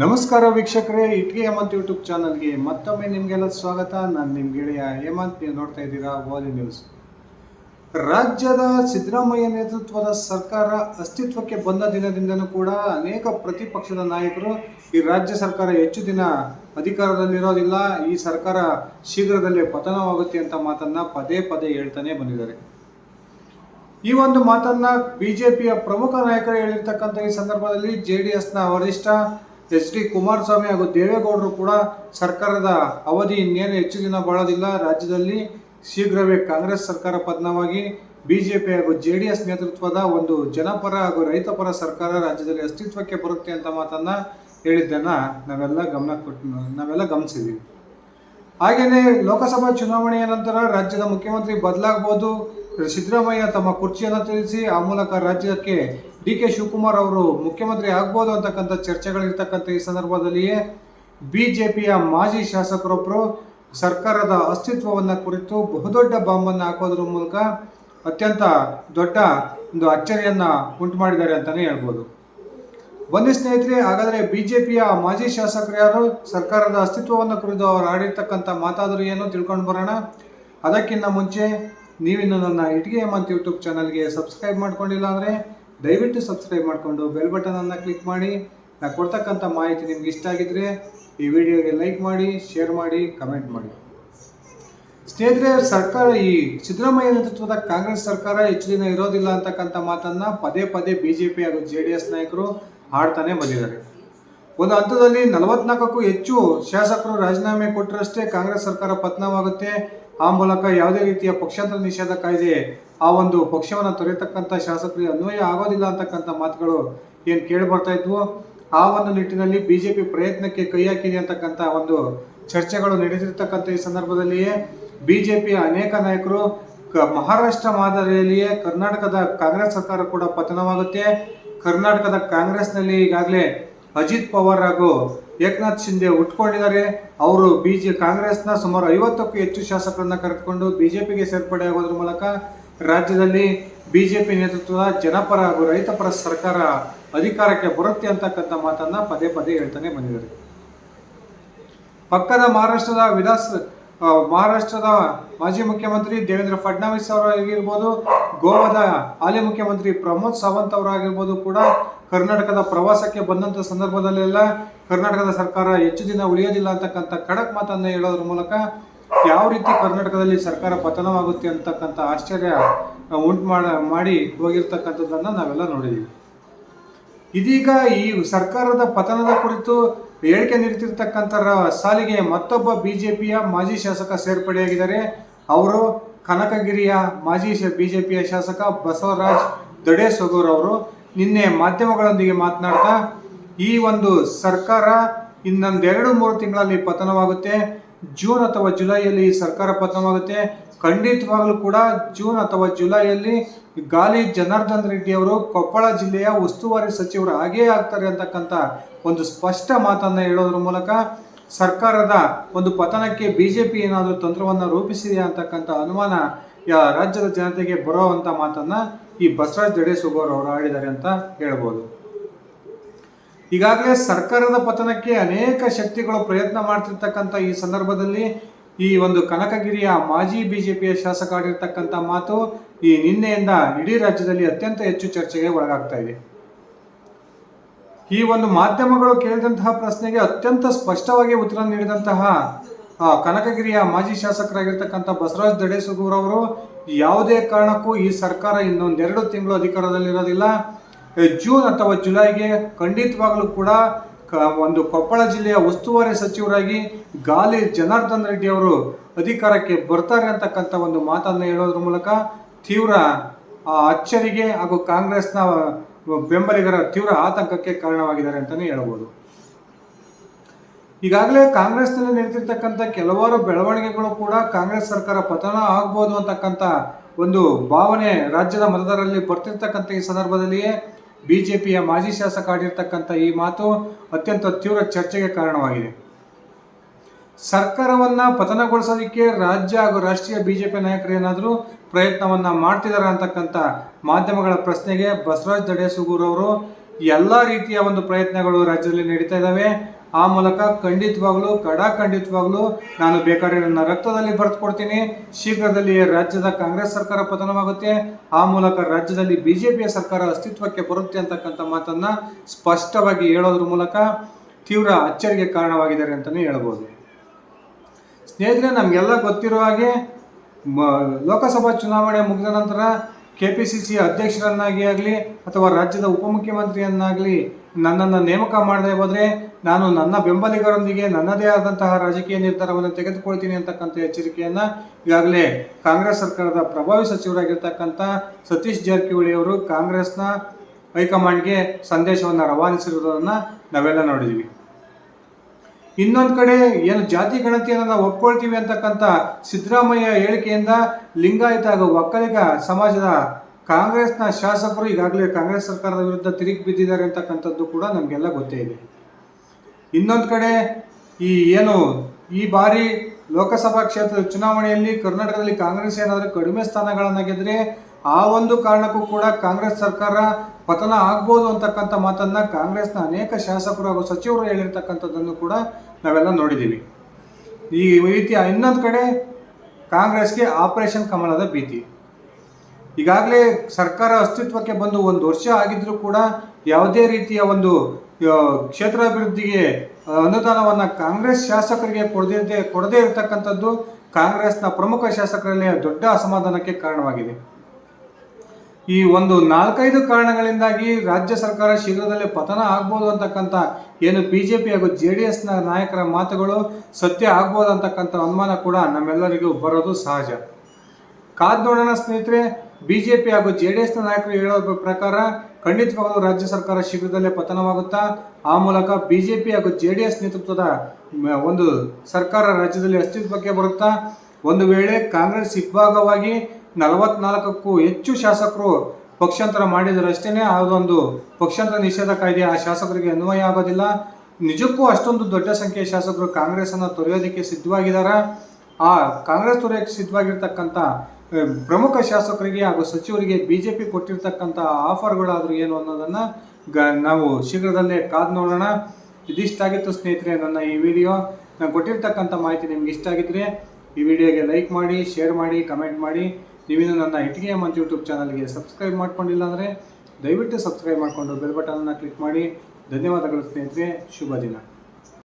ನಮಸ್ಕಾರ ವೀಕ್ಷಕರೇ ಇಟ್ಗೆ ಹೇಮಂತ್ ಯೂಟ್ಯೂಬ್ ಚಾನಲ್ಗೆ ಮತ್ತೊಮ್ಮೆ ನಿಮಗೆಲ್ಲ ಸ್ವಾಗತ. ನಾನು ನಿಮ್ಮ ಗೆಳೆಯ ಹೇಮಂತ್, ನೀವು ನೋಡ್ತಾ ಇದ್ದೀರಾ ವಾಲಿ ನ್ಯೂಸ್ ರಾಜ್ಯದ ಸಿದ್ದರಾಮಯ್ಯ ನೇತೃತ್ವದ ಸರ್ಕಾರ ಅಸ್ತಿತ್ವಕ್ಕೆ ಬಂದ ದಿನದಿಂದನೂ ಕೂಡ ಅನೇಕ ಪ್ರತಿಪಕ್ಷದ ನಾಯಕರು ಈ ರಾಜ್ಯ ಸರ್ಕಾರ ಹೆಚ್ಚು ದಿನ ಅಧಿಕಾರದಲ್ಲಿರೋದಿಲ್ಲ. ಈ ಸರ್ಕಾರ ಶೀಘ್ರದಲ್ಲೇ ಪತನವಾಗುತ್ತೆ ಅಂತ ಮಾತನ್ನ ಪದೇ ಪದೇ ಹೇಳ್ತಾನೆ ಬಂದಿದ್ದಾರೆ. ಈ ಒಂದು ಮಾತನ್ನ ಬಿಜೆಪಿಯ ಪ್ರಮುಖ ನಾಯಕರು ಹೇಳಿರ್ತಕ್ಕಂಥ ಈ ಸಂದರ್ಭದಲ್ಲಿ ಜೆ ಡಿ ಎಸ್ನ ವರಿಷ್ಠ ಎಚ್ ಡಿ ಕುಮಾರಸ್ವಾಮಿ ಹಾಗೂ ದೇವೇಗೌಡರು ಕೂಡ ಸರ್ಕಾರದ ಅವಧಿ ಇನ್ನೇನು ಹೆಚ್ಚು ದಿನ ಬಾಳೋದಿಲ್ಲ. ರಾಜ್ಯದಲ್ಲಿ ಶೀಘ್ರವೇ ಕಾಂಗ್ರೆಸ್ ಸರ್ಕಾರ ಪತನವಾಗಿ ಬಿಜೆಪಿ ಹಾಗೂ ಜೆ ಡಿ ಎಸ್ ನೇತೃತ್ವದ ಒಂದು ಜನಪರ ಹಾಗೂ ರೈತಪರ ಸರ್ಕಾರ ರಾಜ್ಯದಲ್ಲಿ ಅಸ್ತಿತ್ವಕ್ಕೆ ಬರುತ್ತೆ ಅಂತ ಮಾತನ್ನ ಹೇಳಿದ್ದನ್ನ ನಾವೆಲ್ಲ ಗಮನ ಕೊಟ್ಟು ನಾವೆಲ್ಲ ಗಮನಿಸಿದ್ದೀವಿ. ಹಾಗೆಯೇ ಲೋಕಸಭಾ ಚುನಾವಣೆಯ ನಂತರ ರಾಜ್ಯದ ಮುಖ್ಯಮಂತ್ರಿ ಬದಲಾಗಬಹುದು ಸಿದ್ದರಾಮಯ್ಯ ತಮ್ಮ ಕುರ್ಚಿಯನ್ನು ತಿಳಿಸಿ ಆ ಮೂಲಕ ರಾಜ್ಯಕ್ಕೆ ಡಿ ಕೆ ಶಿವಕುಮಾರ್ ಅವರು ಮುಖ್ಯಮಂತ್ರಿ ಆಗ್ಬೋದು ಅಂತಕ್ಕಂಥ ಚರ್ಚೆಗಳಿರ್ತಕ್ಕಂಥ ಈ ಸಂದರ್ಭದಲ್ಲಿಯೇ ಬಿಜೆಪಿಯ ಮಾಜಿ ಶಾಸಕರೊಬ್ಬರು ಸರ್ಕಾರದ ಅಸ್ತಿತ್ವವನ್ನು ಕುರಿತು ಬಹುದೊಡ್ಡ ಬಾಂಬನ್ನು ಹಾಕೋದ್ರ ಮೂಲಕ ಅತ್ಯಂತ ದೊಡ್ಡ ಒಂದು ಅಚ್ಚರಿಯನ್ನ ಉಂಟು ಮಾಡಿದ್ದಾರೆ ಅಂತಲೇ ಹೇಳ್ಬೋದು. ಬನ್ನಿ ಸ್ನೇಹಿತರೆ, ಹಾಗಾದರೆ ಬಿ ಜೆ ಪಿಯ ಮಾಜಿ ಶಾಸಕರು ಯಾರು? ಸರ್ಕಾರದ ಅಸ್ತಿತ್ವವನ್ನು ಕುರಿತು ಅವರು ಆಡಿರ್ತಕ್ಕಂಥ ಮಾತಾದರೂ ಏನು ತಿಳ್ಕೊಂಡು ಬರೋಣ. ಅದಕ್ಕಿಂತ ಮುಂಚೆ ನೀವಿನ್ನು ನನ್ನ ಇಟ್ಗೆ ಮಂತ್ ಯೂಟ್ಯೂಬ್ ಚಾನಲ್ಗೆ ಸಬ್ಸ್ಕ್ರೈಬ್ ಮಾಡ್ಕೊಂಡಿಲ್ಲ ಅಂದರೆ ದಯವಿಟ್ಟು ಸಬ್ಸ್ಕ್ರೈಬ್ ಮಾಡಿಕೊಂಡು ಬೆಲ್ ಬಟನನ್ನು ಕ್ಲಿಕ್ ಮಾಡಿ. ನಾನು ಕೊಡ್ತಕ್ಕಂಥ ಮಾಹಿತಿ ನಿಮ್ಗೆ ಇಷ್ಟ ಆಗಿದ್ರೆ ಈ ವಿಡಿಯೋಗೆ ಲೈಕ್ ಮಾಡಿ ಶೇರ್ ಮಾಡಿ ಕಮೆಂಟ್ ಮಾಡಿ. ಸ್ನೇಹಿತರೆ, ಸರ್ಕಾರ ಈ ಸಿದ್ದರಾಮಯ್ಯ ನೇತೃತ್ವದ ಕಾಂಗ್ರೆಸ್ ಸರ್ಕಾರ ಹೆಚ್ಚು ದಿನ ಇರೋದಿಲ್ಲ ಅಂತಕ್ಕಂಥ ಮಾತನ್ನ ಪದೇ ಪದೇ ಬಿಜೆಪಿ ಹಾಗೂ ಜೆ ಡಿ ಎಸ್ ನಾಯಕರು ಆಡ್ತಾನೆ ಬಂದಿದ್ದಾರೆ. ಒಂದು ಹಂತದಲ್ಲಿ ನಲವತ್ನಾಲ್ಕಕ್ಕೂ ಹೆಚ್ಚು ಶಾಸಕರು ರಾಜೀನಾಮೆ ಕೊಟ್ಟರಷ್ಟೇ ಕಾಂಗ್ರೆಸ್ ಸರ್ಕಾರ ಪತನವಾಗುತ್ತೆ. ಆ ಮೂಲಕ ಯಾವುದೇ ರೀತಿಯ ಪಕ್ಷಾಂತರ ನಿಷೇಧ ಕಾಯ್ದೆ ಆ ಒಂದು ಪಕ್ಷವನ್ನು ತೊರೆತಕ್ಕಂಥ ಶಾಸಕರಿಗೆ ಅನ್ವಯ ಆಗೋದಿಲ್ಲ ಅಂತಕ್ಕಂಥ ಮಾತುಗಳು ಏನು ಕೇಳಿ ಬರ್ತಾ ಇದ್ವು. ಆ ಒಂದು ನಿಟ್ಟಿನಲ್ಲಿ ಬಿಜೆಪಿ ಪ್ರಯತ್ನಕ್ಕೆ ಕೈ ಹಾಕಿದೆ ಅಂತಕ್ಕಂಥ ಒಂದು ಚರ್ಚೆಗಳು ನಡೆದಿರ್ತಕ್ಕಂಥ ಈ ಸಂದರ್ಭದಲ್ಲಿಯೇ ಬಿಜೆಪಿಯ ಅನೇಕ ನಾಯಕರು ಮಹಾರಾಷ್ಟ್ರ ಮಾದರಿಯಲ್ಲಿಯೇ ಕರ್ನಾಟಕದ ಕಾಂಗ್ರೆಸ್ ಸರ್ಕಾರ ಕೂಡ ಪತನವಾಗುತ್ತೆ. ಕರ್ನಾಟಕದ ಕಾಂಗ್ರೆಸ್ನಲ್ಲಿ ಈಗಾಗಲೇ ಅಜಿತ್ ಪವಾರ್ ಹಾಗೂ ಏಕನಾಥ್ ಶಿಂದೆ ಉಟ್ಕೊಂಡಿದ್ದಾರೆ. ಅವರು ಬಿ ಜೆ ಕಾಂಗ್ರೆಸ್ನ ಸುಮಾರು ಐವತ್ತಕ್ಕೂ ಹೆಚ್ಚು ಶಾಸಕರನ್ನ ಕರೆದುಕೊಂಡು ಬಿ ಜೆ ಪಿಗೆ ಸೇರ್ಪಡೆ ಆಗೋದ್ರ ಮೂಲಕ ರಾಜ್ಯದಲ್ಲಿ ಬಿ ಜೆ ಪಿ ನೇತೃತ್ವದ ಜನಪರ ಹಾಗೂ ರೈತಪರ ಸರ್ಕಾರ ಅಧಿಕಾರಕ್ಕೆ ಬರುತ್ತೆ ಅಂತಕ್ಕಂಥ ಮಾತನ್ನು ಪದೇ ಪದೇ ಹೇಳ್ತಾನೆ ಬಂದಿದ್ದಾರೆ. ಪಕ್ಕದ ಮಹಾರಾಷ್ಟ್ರದ ವಿಧಾಸ್ ಆ, ಮಹಾರಾಷ್ಟ್ರದ ಮಾಜಿ ಮುಖ್ಯಮಂತ್ರಿ ದೇವೇಂದ್ರ ಫಡ್ನವೀಸ್ ಅವರಾಗಿರ್ಬೋದು, ಗೋವಾದ ಹಾಲಿ ಮುಖ್ಯಮಂತ್ರಿ ಪ್ರಮೋದ್ ಸಾವಂತ್ ಅವರಾಗಿರ್ಬೋದು ಕೂಡ ಕರ್ನಾಟಕದ ಪ್ರವಾಸಕ್ಕೆ ಬಂದಂಥ ಸಂದರ್ಭದಲ್ಲೆಲ್ಲ ಕರ್ನಾಟಕದ ಸರ್ಕಾರ ಹೆಚ್ಚು ದಿನ ಉಳಿಯೋದಿಲ್ಲ ಅಂತಕ್ಕಂಥ ಖಡಕ್ ಮಾತನ್ನು ಹೇಳೋದ್ರ ಮೂಲಕ ಯಾವ ರೀತಿ ಕರ್ನಾಟಕದಲ್ಲಿ ಸರ್ಕಾರ ಪತನವಾಗುತ್ತೆ ಅಂತಕ್ಕಂಥ ಆಶ್ಚರ್ಯ ಉಂಟು ಮಾಡ, ಮಾಡಿ ಹೋಗಿರ್ತಕ್ಕಂಥದ್ದನ್ನು ನಾವೆಲ್ಲ ನೋಡಿದ್ದೀವಿ. ಇದೀಗ ಈ ಸರ್ಕಾರದ ಪತನದ ಕುರಿತು ಹೇಳಿಕೆ ನೀಡುತ್ತಿರ್ತಕ್ಕಂಥ ಸಾಲಿಗೆ ಮತ್ತೊಬ್ಬ ಬಿಜೆಪಿಯ ಮಾಜಿ ಶಾಸಕ ಸೇರ್ಪಡೆಯಾಗಿದ್ದಾರೆ. ಅವರು ಕನಕಗಿರಿಯ ಮಾಜಿ ಬಿಜೆಪಿಯ ಶಾಸಕ ಬಸವರಾಜ್ ದಡೇಸೊಗೂರ್ ಅವರು ನಿನ್ನೆ ಮಾಧ್ಯಮಗಳೊಂದಿಗೆ ಮಾತನಾಡ್ತಾ, ಈ ಒಂದು ಸರ್ಕಾರ ಇನ್ನೊಂದೆರಡು ಮೂರು ತಿಂಗಳಲ್ಲಿ ಪತನವಾಗುತ್ತೆ. ಜೂನ್ ಅಥವಾ ಜುಲೈಯಲ್ಲಿ ಸರ್ಕಾರ ಪತನವಾಗುತ್ತೆ. ಖಂಡಿತವಾಗಲೂ ಕೂಡ ಜೂನ್ ಅಥವಾ ಜುಲೈಯಲ್ಲಿ ಗಾಲಿ ಜನಾರ್ದನ್ ರೆಡ್ಡಿ ಅವರು ಕೊಪ್ಪಳ ಜಿಲ್ಲೆಯ ಉಸ್ತುವಾರಿ ಸಚಿವರು ಹಾಗೇ ಆಗ್ತಾರೆ ಅಂತಕ್ಕಂಥ ಒಂದು ಸ್ಪಷ್ಟ ಮಾತನ್ನ ಹೇಳೋದ್ರ ಮೂಲಕ ಸರ್ಕಾರದ ಒಂದು ಪತನಕ್ಕೆ ಬಿಜೆಪಿ ಏನಾದರೂ ತಂತ್ರವನ್ನು ರೂಪಿಸಿದೆಯಾ ಅಂತಕ್ಕಂಥ ಅನುಮಾನ ರಾಜ್ಯದ ಜನತೆಗೆ ಬರೋವಂಥ ಮಾತನ್ನ ಈ ಬಸವರಾಜ್ ದಡೇಸುಗೋರ್ ಅವರು ಆಡಿದ್ದಾರೆ ಅಂತ ಹೇಳ್ಬೋದು. ಈಗಾಗಲೇ ಸರ್ಕಾರದ ಪತನಕ್ಕೆ ಅನೇಕ ಶಕ್ತಿಗಳು ಪ್ರಯತ್ನ ಮಾಡ್ತಿರ್ತಕ್ಕಂಥ ಈ ಸಂದರ್ಭದಲ್ಲಿ ಈ ಒಂದು ಕನಕಗಿರಿಯ ಮಾಜಿ ಬಿಜೆಪಿಯ ಶಾಸಕ ಆಡಿರ್ತಕ್ಕಂಥ ಮಾತು ಈ ನಿನ್ನೆಯಿಂದ ಇಡೀ ರಾಜ್ಯದಲ್ಲಿ ಅತ್ಯಂತ ಹೆಚ್ಚು ಚರ್ಚೆಗೆ ಒಳಗಾಗ್ತಾ ಇದೆ. ಈ ಒಂದು ಮಾಧ್ಯಮಗಳು ಕೇಳಿದಂತಹ ಪ್ರಶ್ನೆಗೆ ಅತ್ಯಂತ ಸ್ಪಷ್ಟವಾಗಿ ಉತ್ತರ ನೀಡಿದಂತಹ ಕನಕಗಿರಿಯ ಮಾಜಿ ಶಾಸಕರಾಗಿರ್ತಕ್ಕಂಥ ಬಸವರಾಜ್ ಅವರು, ಯಾವುದೇ ಕಾರಣಕ್ಕೂ ಈ ಸರ್ಕಾರ ಇನ್ನೊಂದೆರಡು ತಿಂಗಳು ಅಧಿಕಾರದಲ್ಲಿರೋದಿಲ್ಲ. ಜೂನ್ ಅಥವಾ ಜುಲೈಗೆ ಖಂಡಿತವಾಗಲೂ ಕೂಡ ಒಂದು ಕೊಪ್ಪಳ ಜಿಲ್ಲೆಯ ಉಸ್ತುವಾರಿ ಸಚಿವರಾಗಿ ಗಾಲಿ ಜನಾರ್ದನ್ ರೆಡ್ಡಿ ಅವರು ಅಧಿಕಾರಕ್ಕೆ ಬರ್ತಾರೆ ಅಂತಕ್ಕಂಥ ಒಂದು ಮಾತನ್ನು ಹೇಳೋದ್ರ ಮೂಲಕ ತೀವ್ರ ಅಚ್ಚರಿಗೆ ಹಾಗೂ ಕಾಂಗ್ರೆಸ್ನ ಬೆಂಬಲಿಗರ ತೀವ್ರ ಆತಂಕಕ್ಕೆ ಕಾರಣವಾಗಿದ್ದಾರೆ ಅಂತಲೇ ಹೇಳಬಹುದು ಈಗಾಗಲೇ ಕಾಂಗ್ರೆಸ್ನಲ್ಲಿ ನಡೀತಿರ್ತಕ್ಕಂಥ ಕೆಲವಾರು ಬೆಳವಣಿಗೆಗಳು ಕೂಡ ಕಾಂಗ್ರೆಸ್ ಸರ್ಕಾರ ಪತನ ಆಗ್ಬೋದು ಅಂತಕ್ಕಂಥ ಒಂದು ಭಾವನೆ ರಾಜ್ಯದ ಮತದಾರರಲ್ಲಿ ಬರ್ತಿರ್ತಕ್ಕಂಥ ಈ ಸಂದರ್ಭದಲ್ಲಿಯೇ ಬಿಜೆಪಿಯ ಮಾಜಿ ಶಾಸಕ ಆಡಿರ್ತಕ್ಕಂಥ ಈ ಮಾತು ಅತ್ಯಂತ ತೀವ್ರ ಚರ್ಚೆಗೆ ಕಾರಣವಾಗಿದೆ. ಸರ್ಕಾರವನ್ನ ಪತನಗೊಳಿಸೋದಕ್ಕೆ ರಾಜ್ಯ ಹಾಗೂ ರಾಷ್ಟ್ರೀಯ ಬಿಜೆಪಿ ನಾಯಕರು ಏನಾದರೂ ಪ್ರಯತ್ನವನ್ನ ಮಾಡ್ತಿದ್ದಾರೆ ಅಂತಕ್ಕಂಥ ಮಾಧ್ಯಮಗಳ ಪ್ರಶ್ನೆಗೆ ಬಸವರಾಜ್ ದಡೇಸೂಗೂರವರು ಅವರು ಎಲ್ಲ ರೀತಿಯ ಒಂದು ಪ್ರಯತ್ನಗಳು ರಾಜ್ಯದಲ್ಲಿ ನಡೀತಾ ಇದ್ದಾವೆ ಆ ಮೂಲಕ ಖಂಡಿತವಾಗ್ಲೂ, ಕಡ ಖಂಡಿತವಾಗ್ಲೂ ನಾನು ಬೇಕಾದ್ರೆ ನನ್ನ ರಕ್ತದಲ್ಲಿ ಬರೆದು ಕೊಡ್ತೀನಿ. ಶೀಘ್ರದಲ್ಲಿಯೇ ರಾಜ್ಯದ ಕಾಂಗ್ರೆಸ್ ಸರ್ಕಾರ ಪತನವಾಗುತ್ತೆ. ಆ ಮೂಲಕ ರಾಜ್ಯದಲ್ಲಿ ಬಿಜೆಪಿಯ ಸರ್ಕಾರ ಅಸ್ತಿತ್ವಕ್ಕೆ ಬರುತ್ತೆ ಅಂತಕ್ಕಂಥ ಮಾತನ್ನ ಸ್ಪಷ್ಟವಾಗಿ ಹೇಳೋದ್ರ ಮೂಲಕ ತೀವ್ರ ಅಚ್ಚರಿಗೆ ಕಾರಣವಾಗಿದ್ದಾರೆ ಅಂತಲೇ ಹೇಳ್ಬೋದು. ಸ್ನೇಹಿತರೆ, ನಮಗೆಲ್ಲ ಗೊತ್ತಿರೋ ಹಾಗೆ ಲೋಕಸಭಾ ಚುನಾವಣೆ ಮುಗಿದ ನಂತರ ಕೆ ಪಿ ಸಿ ಸಿ ಅಧ್ಯಕ್ಷರನ್ನಾಗಿ ಆಗಲಿ ಅಥವಾ ರಾಜ್ಯದ ಉಪಮುಖ್ಯಮಂತ್ರಿಯನ್ನಾಗಲಿ ನನ್ನನ್ನು ನೇಮಕ ಮಾಡದೆ ಹೋದರೆ ನಾನು ನನ್ನ ಬೆಂಬಲಿಗರೊಂದಿಗೆ ನನ್ನದೇ ಆದಂತಹ ರಾಜಕೀಯ ನಿರ್ಧಾರವನ್ನು ತೆಗೆದುಕೊಳ್ತೀನಿ ಅಂತಕ್ಕಂಥ ಎಚ್ಚರಿಕೆಯನ್ನು ಈಗಾಗಲೇ ಕಾಂಗ್ರೆಸ್ ಸರ್ಕಾರದ ಪ್ರಭಾವಿ ಸಚಿವರಾಗಿರ್ತಕ್ಕಂಥ ಸತೀಶ್ ಜಾರಕಿಹೊಳಿ ಅವರು ಕಾಂಗ್ರೆಸ್ನ ಹೈಕಮಾಂಡ್ಗೆ ಸಂದೇಶವನ್ನು ರವಾನಿಸಿರುವುದನ್ನು ನಾವೆಲ್ಲ ನೋಡಿದ್ದೀವಿ ಇನ್ನೊಂದು ಕಡೆ ಏನು ಜಾತಿ ಗಣತಿಯನ್ನು ನಾವು ಒಪ್ಕೊಳ್ತೀವಿ ಅಂತಕ್ಕಂಥ ಸಿದ್ದರಾಮಯ್ಯ ಹೇಳಿಕೆಯಿಂದ ಲಿಂಗಾಯತ ಹಾಗೂ ಒಕ್ಕಲಿಗ ಸಮಾಜದ ಕಾಂಗ್ರೆಸ್ನ ಶಾಸಕರು ಈಗಾಗಲೇ ಕಾಂಗ್ರೆಸ್ ಸರ್ಕಾರದ ವಿರುದ್ಧ ತಿರುಗಿ ಬಿದ್ದಿದ್ದಾರೆ ಅಂತಕ್ಕಂಥದ್ದು ಕೂಡ ನಮಗೆಲ್ಲ ಗೊತ್ತೇ ಇದೆ. ಇನ್ನೊಂದು ಕಡೆ ಈ ಏನು, ಈ ಬಾರಿ ಲೋಕಸಭಾ ಕ್ಷೇತ್ರದ ಚುನಾವಣೆಯಲ್ಲಿ ಕರ್ನಾಟಕದಲ್ಲಿ ಕಾಂಗ್ರೆಸ್ ಏನಾದರೂ ಕಡಿಮೆ ಸ್ಥಾನಗಳನ್ನು ಗೆದ್ರೆ ಆ ಒಂದು ಕಾರಣಕ್ಕೂ ಕೂಡ ಕಾಂಗ್ರೆಸ್ ಸರ್ಕಾರ ಪತನ ಆಗ್ಬೋದು ಅಂತಕ್ಕಂಥ ಮಾತನ್ನ ಕಾಂಗ್ರೆಸ್ನ ಅನೇಕ ಶಾಸಕರು ಹಾಗೂ ಸಚಿವರು ಹೇಳಿರ್ತಕ್ಕಂಥದ್ದನ್ನು ಕೂಡ ನಾವೆಲ್ಲ ನೋಡಿದ್ದೀವಿ. ಈ ರೀತಿಯ ಇನ್ನೊಂದು ಕಡೆ ಕಾಂಗ್ರೆಸ್ಗೆ ಆಪರೇಷನ್ ಕಮಲದ ಭೀತಿ. ಈಗಾಗಲೇ ಸರ್ಕಾರ ಅಸ್ತಿತ್ವಕ್ಕೆ ಬಂದು ಒಂದು ವರ್ಷ ಆಗಿದ್ದರೂ ಕೂಡ ಯಾವುದೇ ರೀತಿಯ ಒಂದು ಕ್ಷೇತ್ರಾಭಿವೃದ್ಧಿಗೆ ಅಭಿವೃದ್ಧಿಗೆ ಅನುದಾನವನ್ನು ಕಾಂಗ್ರೆಸ್ ಶಾಸಕರಿಗೆ ಕೊಡದೇ ಕೊಡದೇ ಇರತಕ್ಕಂಥದ್ದು ಕಾಂಗ್ರೆಸ್ನ ಪ್ರಮುಖ ಶಾಸಕರಲ್ಲಿ ದೊಡ್ಡ ಅಸಮಾಧಾನಕ್ಕೆ ಕಾರಣವಾಗಿದೆ. ಈ ಒಂದು ನಾಲ್ಕೈದು ಕಾರಣಗಳಿಂದಾಗಿ ರಾಜ್ಯ ಸರ್ಕಾರ ಶೀಘ್ರದಲ್ಲೇ ಪತನ ಆಗ್ಬೋದು ಅಂತಕ್ಕಂಥ ಏನು ಬಿ ಜೆ ಪಿ ಹಾಗೂ ಜೆ ಡಿ ಎಸ್ನ ನಾಯಕರ ಮಾತುಗಳು ಸತ್ಯ ಆಗ್ಬೋದು ಅಂತಕ್ಕಂಥ ಅನುಮಾನ ಕೂಡ ನಮ್ಮೆಲ್ಲರಿಗೂ ಬರೋದು ಸಹಜ. ಕಾದ್ ನೋಡೋಣ ಸ್ನೇಹಿತರೆ ಬಿ ಜೆ ಪಿ ಹಾಗೂ ಜೆ ಡಿ ಎಸ್ನ ನಾಯಕರು ಹೇಳೋ ಪ್ರಕಾರ ಖಂಡಿತವಾಗಲೂ ರಾಜ್ಯ ಸರ್ಕಾರ ಶೀಘ್ರದಲ್ಲೇ ಪತನವಾಗುತ್ತಾ, ಆ ಮೂಲಕ ಬಿ ಜೆ ಪಿ ಹಾಗೂ ಜೆ ಡಿ ಎಸ್ ನೇತೃತ್ವದ ಒಂದು ಸರ್ಕಾರ ರಾಜ್ಯದಲ್ಲಿ ಅಸ್ತಿತ್ವಕ್ಕೆ ಬರುತ್ತಾ, ಒಂದು ವೇಳೆ ಕಾಂಗ್ರೆಸ್ ಇಬ್ಬಾಗವಾಗಿ ನಲವತ್ನಾಲ್ಕಕ್ಕೂ ಹೆಚ್ಚು ಶಾಸಕರು ಪಕ್ಷಾಂತರ ಮಾಡಿದರಷ್ಟೇ ಅದೊಂದು ಪಕ್ಷಾಂತರ ನಿಷೇಧ ಕಾಯ್ದೆ ಆ ಶಾಸಕರಿಗೆ ಅನ್ವಯ ಆಗೋದಿಲ್ಲ. ನಿಜಕ್ಕೂ ಅಷ್ಟೊಂದು ದೊಡ್ಡ ಸಂಖ್ಯೆಯ ಶಾಸಕರು ಕಾಂಗ್ರೆಸ್ ಅನ್ನು ತೊರೆಯೋದಕ್ಕೆ ಸಿದ್ಧವಾಗಿದ್ದಾರೆ? ಆ ಕಾಂಗ್ರೆಸ್ ತೊರೆಯೋಕ್ಕೆ ಸಿದ್ಧವಾಗಿರ್ತಕ್ಕಂಥ ಪ್ರಮುಖ ಶಾಸಕರಿಗೆ ಹಾಗೂ ಸಚಿವರಿಗೆ ಬಿ ಜೆ ಪಿ ಕೊಟ್ಟಿರ್ತಕ್ಕಂಥ ಆಫರ್ಗಳಾದರೂ ಏನು ಅನ್ನೋದನ್ನು ಗ, ನಾವು ಶೀಘ್ರದಲ್ಲೇ ಕಾದು ನೋಡೋಣ. ಇದಿಷ್ಟಾಗಿತ್ತು ಸ್ನೇಹಿತರೆ ನನ್ನ ಈ ವಿಡಿಯೋ. ನಾನು ಕೊಟ್ಟಿರ್ತಕ್ಕಂಥ ಮಾಹಿತಿ ನಿಮ್ಗೆ ಇಷ್ಟ ಆಗಿದ್ರೆ ಈ ವಿಡಿಯೋಗೆ ಲೈಕ್ ಮಾಡಿ, ಶೇರ್ ಮಾಡಿ, ಕಮೆಂಟ್ ಮಾಡಿ. ನೀವಿನ್ನೂ ನನ್ನ ಇಟ್ಟಿಗೆ ಮಂತ್ ಯೂಟ್ಯೂಬ್ ಚಾನಲ್ಗೆ ಸಬ್ಸ್ಕ್ರೈಬ್ ಮಾಡ್ಕೊಂಡಿಲ್ಲ ಅಂದರೆ ದಯವಿಟ್ಟು ಸಬ್ಸ್ಕ್ರೈಬ್ ಮಾಡಿಕೊಂಡು ಬೆಲ್ ಬಟನನ್ನು ಕ್ಲಿಕ್ ಮಾಡಿ. ಧನ್ಯವಾದಗಳು ಸ್ನೇಹಿತರೆ, ಶುಭ ದಿನ.